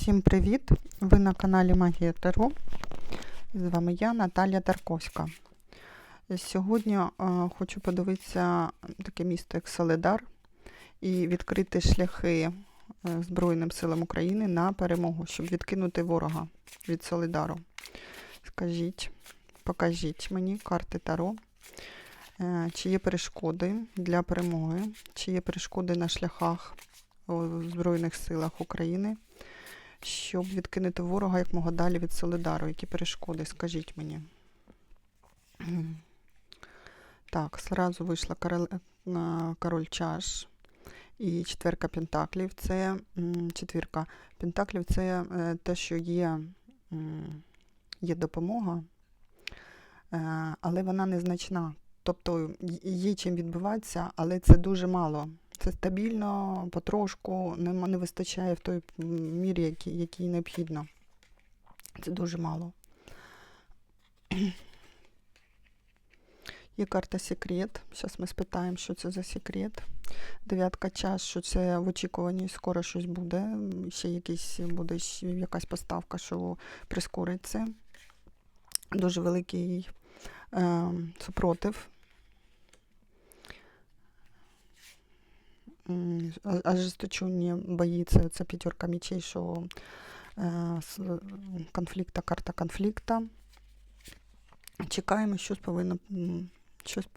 Всім привіт! Ви на каналі Магія Таро. З вами я, Наталія Тарковська. Сьогодні е, хочу подивитися таке місто, як Соледар, і відкрити шляхи е, Збройним силам України на перемогу, щоб відкинути ворога від Соледару. Скажіть, покажіть мені карти Таро, е, чи є перешкоди для перемоги, чи є перешкоди на шляхах у Збройних силах України щоб відкинути ворога як мого далі від Солидару. Які перешкоди, скажіть мені. Так, зразу вийшла король, чаш і четверка пентаклів. Це четвірка пентаклів це е, те, що є, є допомога, е, але вона незначна. Тобто є чим відбиватися, але це дуже мало. Це стабільно, потрошку, не, вистачає в той мірі, який, який необхідно. Це дуже мало. Є карта секрет. Зараз ми спитаємо, що це за секрет. Дев'ятка час, що це в очікуванні скоро щось буде. Ще якийсь буде якась поставка, що прискорить це. Дуже великий е, супротив. Ожесточені бої, це, це п'ятерка мечей, що е, е, конфлікта, карта конфлікта. Чекаємо, щось повинно, щось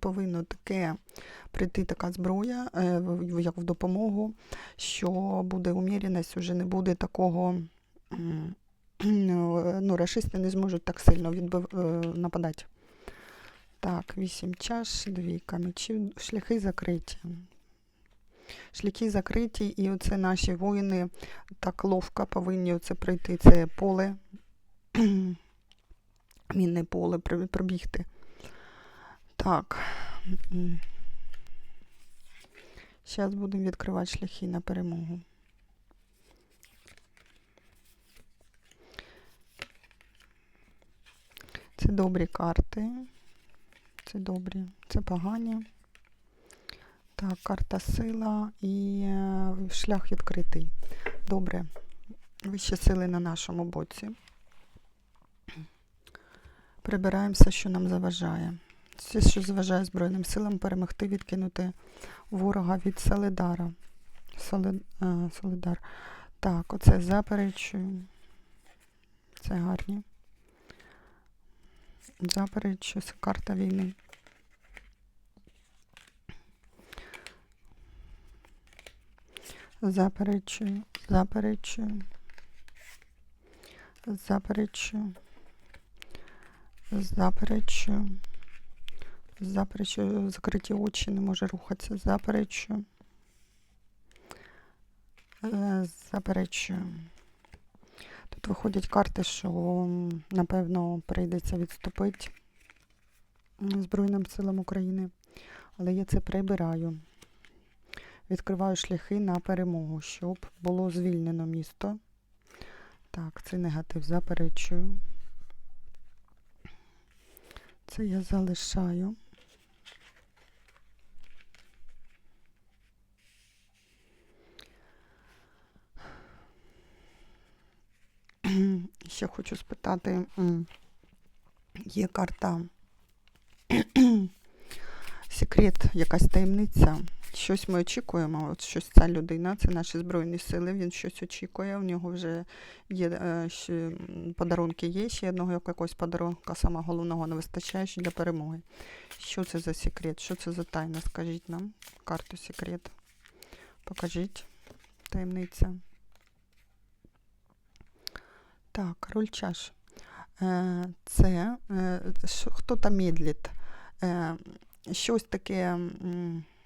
повинно таке прийти така зброя, е, в- як в допомогу, що буде уміреність, вже не буде такого. м, Ну, рашисти не зможуть так сильно відбив, е, нападати. Так, вісім чаш, двійка мечів, шляхи закриті. Шляхи закриті, і оце наші воїни так ловко повинні оце пройти це поле, мінне поле пробігти. Так. Зараз будемо відкривати шляхи на перемогу. Це добрі карти. Це добрі, це погані. Так, карта сила і е, шлях відкритий. Добре. Вищі сили на нашому боці. Прибираємося, що нам заважає. Все, що заважає Збройним силам перемогти, відкинути ворога від Солидара. Соли, е, Солидар. Так, оце заперечую. Це гарні. Заперечую, карта війни. Заперечую, заперечую, заперечую, заперечую, заперечую, закриті очі, не може рухатися, заперечую, Е, заперечую. Тут виходять карти, що, напевно, прийдеться відступити Збройним силам України, але я це прибираю. Відкриваю шляхи на перемогу, щоб було звільнено місто. Так, це негатив заперечую. Це я залишаю. Ще хочу спитати, є карта секрет, якась таємниця. Щось ми очікуємо. От щось ця людина, це наші збройні сили. Він щось очікує. У нього вже є е, ще подарунки. Є ще одного якогось подарунка, саме головного не вистачає ще для перемоги. Що це за секрет? Що це за тайна? Скажіть нам карту секрет. Покажіть. Таємниця. Так, король чаш. Е, Це е, хто там медлить. Щось таке,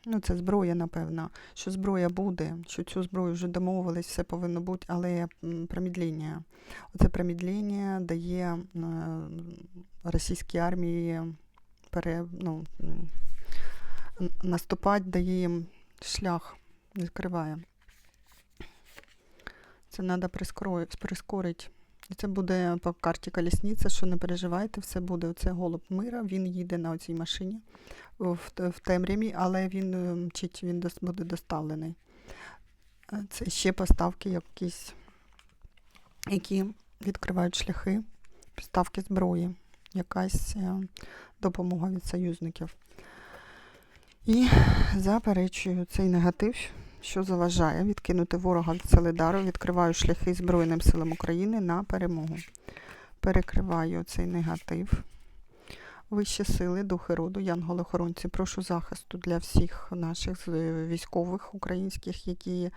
ну це зброя, напевно, що зброя буде, що цю зброю вже домовились, все повинно бути, але промідління. Оце промідління дає російській армії пере, ну, наступати, дає їм шлях, відкриває. Це треба прискорити. І це буде по карті колісниця, що не переживайте, все буде. Оце голуб мира, він їде на оцій машині в, в темряві, але він е, мчить, він буде доставлений. Е, Це ще поставки якісь які відкривають шляхи поставки зброї, якась е, допомога від союзників. І заперечую цей негатив, що заважає відкинути ворога від Солидару, відкриваю шляхи Збройним силам України на перемогу. Перекриваю цей негатив. Вищі сили, духи роду, янголи-охоронці, прошу захисту для всіх наших військових українських, які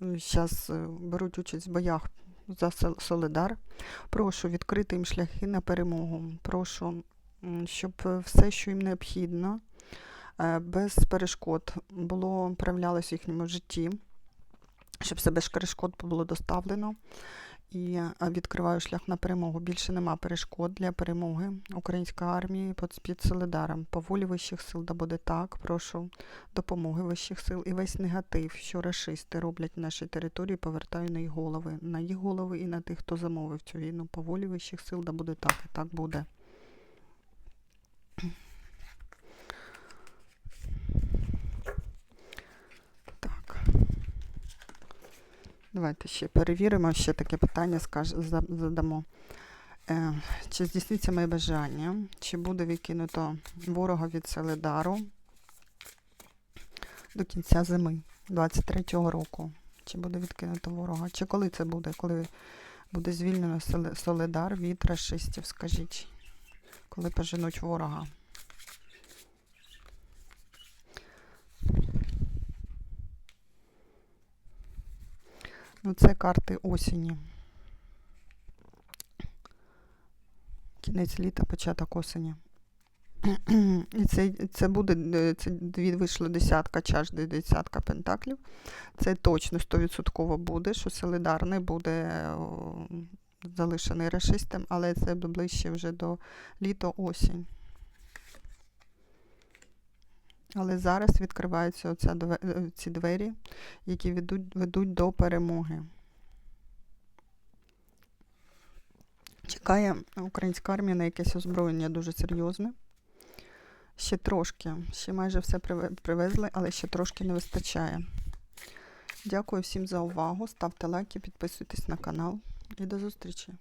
зараз беруть участь в боях за Сол- Солидар. Прошу відкрити їм шляхи на перемогу. Прошу, щоб е, все, що їм необхідно, е, без перешкод було проявлялося в їхньому житті, щоб все без перешкод було доставлено. І відкриваю шлях на перемогу. Більше нема перешкод для перемоги української армії під, Солидаром. По волі вищих сил да буде так. Прошу допомоги вищих сил. І весь негатив, що рашисти роблять в нашій території, повертаю на їх голови. На їх голови і на тих, хто замовив цю війну. По волі вищих сил да буде так. І так буде. Давайте ще перевіримо, ще таке питання скаж, задамо. Е, чи здійсниться моє бажання? Чи буде відкинуто ворога від Селедару до кінця зими 23-го року? Чи буде відкинуто ворога? Чи коли це буде? Коли буде звільнено Соледар від рашистів? Скажіть, коли поженуть ворога? Ну, це карти осені. Кінець літа, початок осені. І це, це буде е, це дві вийшли десятка чаш, де десятка пентаклів. Це точно 100% буде, що Солидар не буде залишений расистом, але це ближче вже до літо-осінь. Але зараз відкриваються оця, е, ці двері, які ведуть, ведуть до перемоги. Чекає українська армія на якесь озброєння дуже серйозне. Ще трошки, ще майже все привезли, але ще трошки не вистачає. Дякую всім за увагу. Ставте лайки, підписуйтесь на канал і до зустрічі!